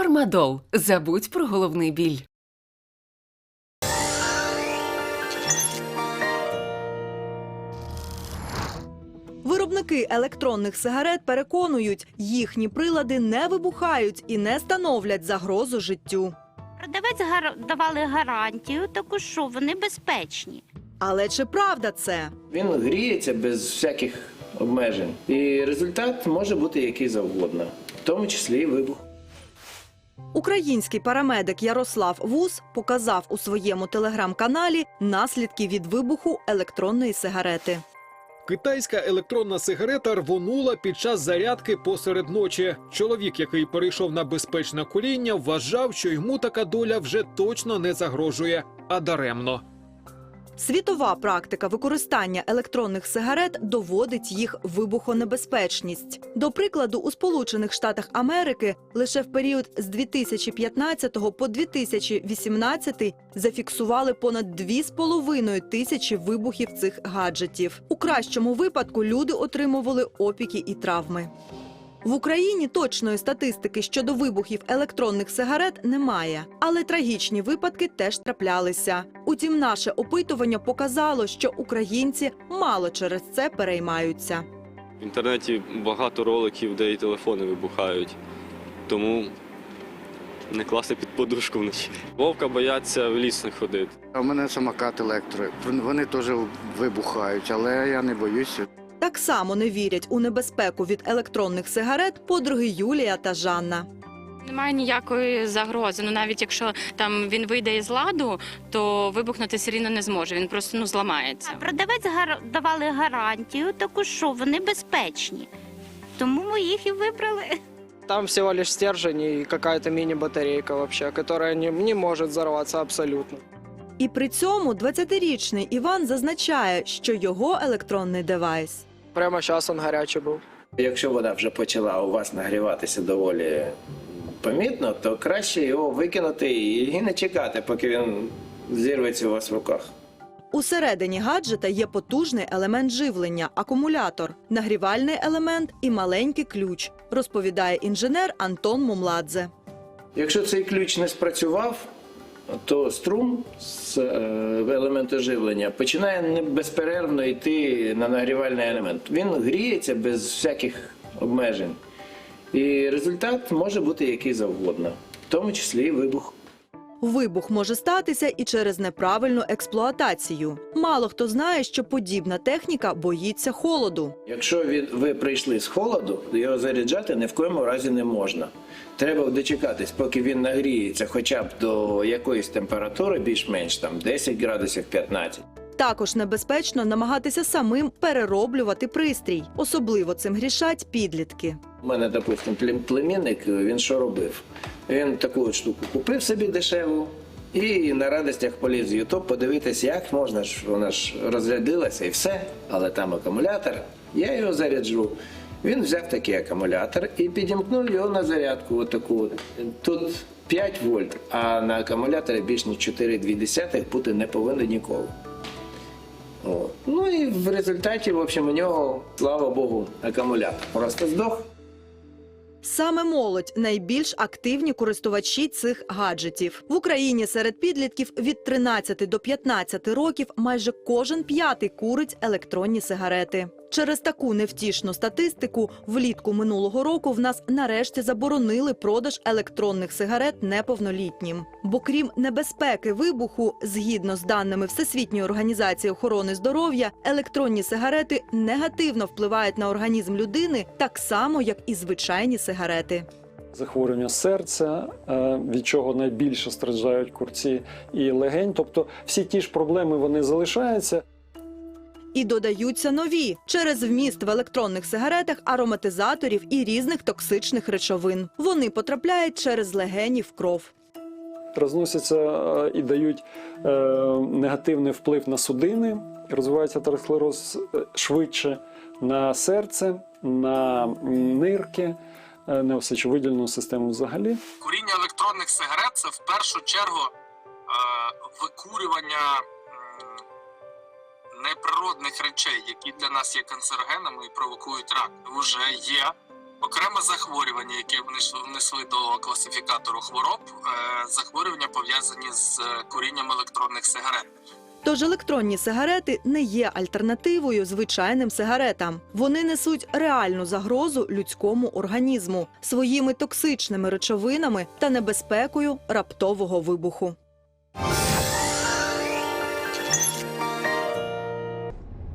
Фармадол. Забудь про головний біль. Виробники електронних сигарет переконують, їхні прилади не вибухають і не становлять загрозу життю. Продавець гар... давали гарантію, таку що вони безпечні. Але чи правда це? Він гріється без всяких обмежень. І результат може бути який завгодно, в тому числі і вибух. Український парамедик Ярослав Вус показав у своєму телеграм-каналі наслідки від вибуху електронної сигарети. Китайська електронна сигарета рвонула під час зарядки посеред ночі. Чоловік, який перейшов на безпечне куріння, вважав, що йому така доля вже точно не загрожує, а даремно. Світова практика використання електронних сигарет доводить їх вибухонебезпечність. До прикладу, у Сполучених Штатах Америки лише в період з 2015 по 2018 зафіксували понад 2,5 тисячі вибухів цих гаджетів. У кращому випадку люди отримували опіки і травми. В Україні точної статистики щодо вибухів електронних сигарет немає, але трагічні випадки теж траплялися. Утім, наше опитування показало, що українці мало через це переймаються. В інтернеті багато роликів, де і телефони вибухають. Тому не класти під подушку вночі. Вовка бояться в ліс не ходити. А У мене самокат електро. Вони теж вибухають, але я не боюся. Так само не вірять у небезпеку від електронних сигарет подруги Юлія та Жанна. Немає ніякої загрози. Ну навіть якщо там він вийде із ладу, то вибухнути все рівно не зможе. Він просто ну зламається. Продавець гар... давали гарантію, таку що вони безпечні. Тому ми їх і вибрали. Там всего лишь стержень и какая-то мини-батарейка вообще, которая не, не может взорваться абсолютно. І при цьому 20-річний Іван зазначає, що його електронний девайс Прямо сейчас он горячий был. Якщо вона вже почала у вас нагріватися доволі помітно, то краще його викинути і не чекати, поки він зірветься у вас в руках. Усередині гаджета є потужний елемент живлення, акумулятор, нагрівальний елемент і маленький ключ, розповідає інженер Антон Мумладзе. Якщо цей ключ не спрацював, то струм з е, елементу живлення починає безперервно йти на нагрівальний елемент. Він гріється без всяких обмежень. І результат може бути який завгодно, в тому числі вибух. Вибух може статися і через неправильну експлуатацію. Мало хто знає, що подібна техніка боїться холоду. Якщо він, ви прийшли з холоду, його заряджати ні в коєму разі не можна. Треба дочекатись, поки він нагріється хоча б до якоїсь температури, більш-менш там 10 градусів 15. Також небезпечно намагатися самим перероблювати пристрій. Особливо цим грішать підлітки. У мене, допустим, плем- племінник, він що робив? Він таку штуку купив собі дешеву і на радостях поліз в Ютуб подивитися, як можна ж вона ж розрядилася і все, але там акумулятор. Я його заряджу. Він взяв такий акумулятор і підімкнув його на зарядку. Отаку. Тут 5 вольт, а на акумуляторі більш ніж 4,2 бути не повинно ніколи. От. Ну і в результаті, в общем, у нього, слава Богу, акумулятор просто здох. Саме молодь найбільш активні користувачі цих гаджетів в Україні серед підлітків від 13 до 15 років майже кожен п'ятий курить електронні сигарети. Через таку невтішну статистику влітку минулого року в нас нарешті заборонили продаж електронних сигарет неповнолітнім. Бо крім небезпеки вибуху, згідно з даними Всесвітньої організації охорони здоров'я, електронні сигарети негативно впливають на організм людини так само, як і звичайні сигарети. захворювання серця, е, від чого найбільше страждають курці і легень. Тобто всі ті ж проблеми вони залишаються. І додаються нові через вміст в електронних сигаретах ароматизаторів і різних токсичних речовин. Вони потрапляють через легені в кров. Розносяться е, і дають е, негативний вплив на судини, розвивається атеросклероз е, швидше на серце, на нирки, на сечовидільну систему взагалі. Куріння електронних сигарет це в першу чергу викурювання неприродних речей, які для нас є канцерогенами і провокують рак. Вже є Окреме захворювання, яке внес- внесли до класифікатору хвороб, е, захворювання пов'язані з е, курінням електронних сигарет. Тож електронні сигарети не є альтернативою звичайним сигаретам. Вони несуть реальну загрозу людському організму своїми токсичними речовинами та небезпекою раптового вибуху.